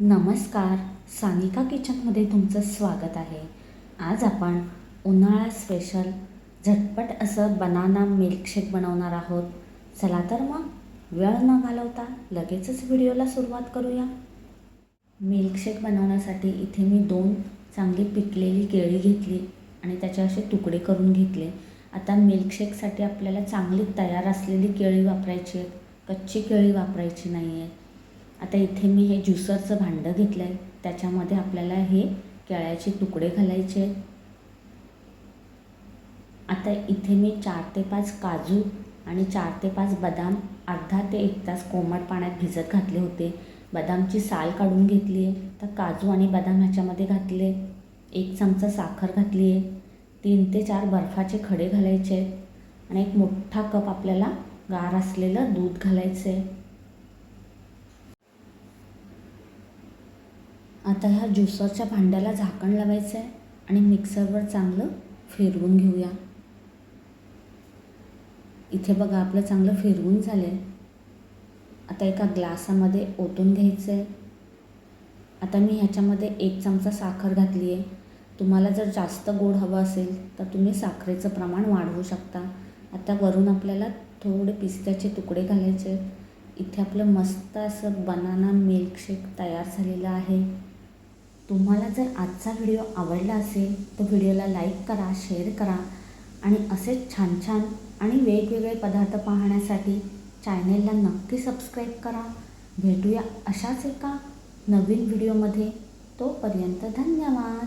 नमस्कार. सानिका किचनमध्ये तुमचं स्वागत आहे. आज आपण उन्हाळा स्पेशल झटपट असं बनाना मिल्कशेक बनवणार आहोत. चला तर मग वेळ न घालवता लगेचच व्हिडिओला सुरुवात करूया. मिल्कशेक बनवण्यासाठी इथे मी दोन चांगली पिकलेली केळी घेतली आणि त्याचे असे तुकडे करून घेतले. आता मिल्कशेकसाठी आपल्याला चांगली तयार असलेली केळी वापरायची आहेत कच्ची केळी वापरायची नाही आहे आता इथे मी हे ज्युसरचं भांडं घेतलं आहे त्याच्यामध्ये आपल्याला हे केळ्याचे तुकडे घालायचे आहेत. आता इथे मी चार ते पाच काजू आणि चार ते पाच बदाम अर्धा ते एक तास कोमट पाण्यात भिजत घातले होते. बदामची साल काढून घेतली आहे. तर काजू आणि बदाम ह्याच्यामध्ये घातले. एक चमचा साखर घातली आहे. तीन ते चार बर्फाचे खडे घालायचे आहेत. आणि एक मोठा कप आपल्याला गार असलेलं दूध घालायचं आहे आता ह्या ज्युसरच्या भांड्याला झाकण लावायचं आहे आणि मिक्सरवर चांगलं फिरवून घेऊया. इथे बघा आपलं चांगलं फिरवून झालं आहे आता एका ग्लासामध्ये ओतून घ्यायचं आहे आता मी ह्याच्यामध्ये एक चमचा साखर घातली आहे तुम्हाला जर जास्त गोड हवं असेल तर तुम्ही साखरेचं प्रमाण वाढवू शकता. आता वरून आपल्याला थोडे पिस्त्याचे तुकडे घालायचे आहेत इथे आपलं मस्त असं बनाना मिल्कशेक तयार झालेलं आहे. तुम्हाला जर आजचा व्हिडिओ आवडला असेल तर व्हिडिओला लाईक करा शेअर करा आणि असेच छान छान आणि वेगवेगळे पदार्थ पाहण्यासाठी चॅनेलला नक्की सबस्क्राईब करा. भेटूया अशाच एका नवीन व्हिडिओमध्ये. तोपर्यंत धन्यवाद.